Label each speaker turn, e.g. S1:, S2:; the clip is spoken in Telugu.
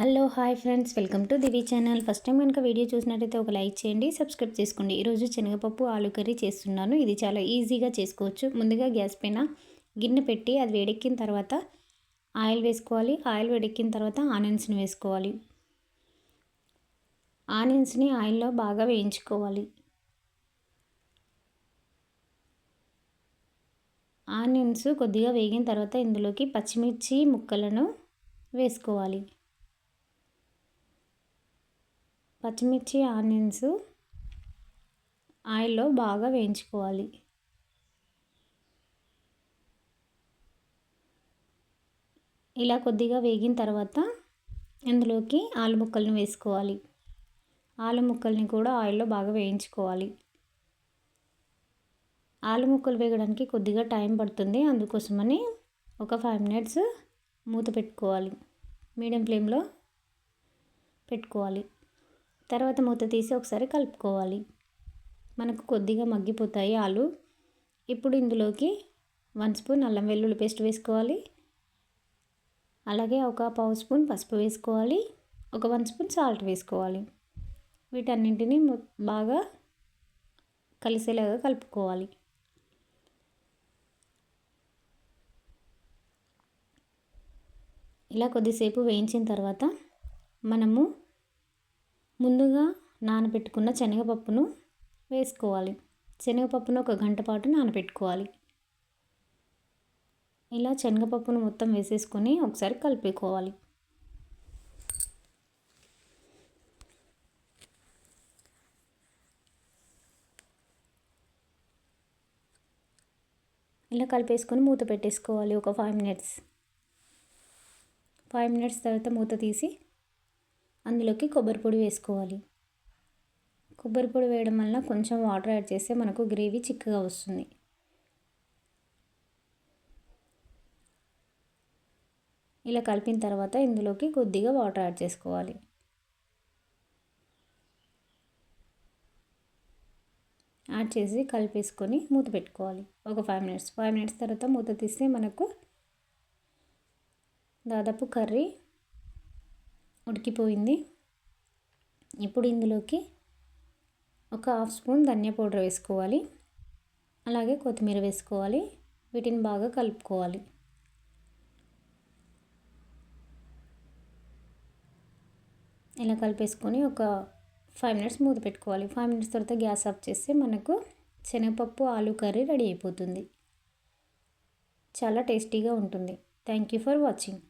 S1: Hello hi friends. Welcome to Divi channel. First time కనుక వీడియో చూసినట్టయితే ఒక లైక్ చేయండి సబ్స్క్రైబ్ చేసుకోండి. ఈరోజు శనగపప్పు ఆలు కర్రీ చేస్తున్నాను. ఇది చాలా ఈజీగా చేసుకోవచ్చు. ముందుగా గ్యాస్ పైన గిన్నె పెట్టి అది వేడెక్కిన తర్వాత ఆయిల్ వేసుకోవాలి. ఆయిల్ వేడెక్కిన తర్వాత ఆనియన్స్ని వేసుకోవాలి. ఆనియన్స్ని ఆయిల్లో బాగా వేయించుకోవాలి. ఆనియన్స్ కొద్దిగా వేగిన తర్వాత ఇందులోకి పచ్చిమిర్చి ముక్కలను వేసుకోవాలి. పచ్చిమిర్చి ఆనియన్స్ ఆయిల్లో బాగా వేయించుకోవాలి. ఇలా కొద్దిగా వేగిన తర్వాత ఇందులోకి ఆలు ముక్కల్ని వేసుకోవాలి. ఆలు ముక్కల్ని కూడా ఆయిల్లో బాగా వేయించుకోవాలి. ఆలు ముక్కలు వేగడానికి కొద్దిగా టైం పడుతుంది. అందుకోసమని ఒక ఫైవ్ మినిట్స్ మూత పెట్టుకోవాలి. మీడియం ఫ్లేమ్లో పెట్టుకోవాలి. తర్వాత మూత తీసి ఒకసారి కలుపుకోవాలి. మనకు కొద్దిగా మగ్గిపోతాయి ఆలు. ఇప్పుడు ఇందులోకి వన్ స్పూన్ అల్లం వెల్లుల్లి పేస్ట్ వేసుకోవాలి. అలాగే ఒక పావు స్పూన్ పసుపు వేసుకోవాలి. ఒక వన్ స్పూన్ సాల్ట్ వేసుకోవాలి. వీటన్నింటినీ బాగా కలిసేలాగా కలుపుకోవాలి. ఇలా కొద్దిసేపు వేయించిన తర్వాత మనము ముందుగా నానబెట్టుకున్న శనగపప్పును వేసుకోవాలి. శనగపప్పును ఒక గంట పాటు నానబెట్టుకోవాలి. ఇలా శనగపప్పును మొత్తం వేసేసుకొని ఒకసారి కలుపుకోవాలి. ఇలా కలిపేసుకొని మూత పెట్టేసుకోవాలి ఒక ఫైవ్ మినిట్స్ ఫైవ్ మినిట్స్ తర్వాత మూత తీసి అందులోకి కొబ్బరి పొడి వేసుకోవాలి. కొబ్బరి పొడి వేయడం వలన కొంచెం వాటర్ యాడ్ చేస్తే మనకు గ్రేవీ చిక్కగా వస్తుంది. ఇలా కలిపిన తర్వాత ఇందులోకి కొద్దిగా వాటర్ యాడ్ చేసుకోవాలి. యాడ్ చేసి కలిపేసుకొని మూత పెట్టుకోవాలి. ఒక ఫైవ్ మినిట్స్. ఫైవ్ మినిట్స్ తర్వాత మూత తీస్తే మనకు దాదాపు కర్రీ ఉడికిపోయింది. ఇప్పుడు ఇందులోకి ఒక హాఫ్ స్పూన్ ధనియా పౌడర్ వేసుకోవాలి. అలాగే కొత్తిమీర వేసుకోవాలి. వీటిని బాగా కలుపుకోవాలి. ఇలా కలిపేసుకొని ఒక ఫైవ్ మినిట్స్ మూత పెట్టుకోవాలి. ఫైవ్ మినిట్స్ తర్వాత గ్యాస్ ఆఫ్ చేస్తే మనకు శనగపప్పు ఆలు కర్రీ రెడీ అయిపోతుంది. చాలా టేస్టీగా ఉంటుంది. Thank you for watching.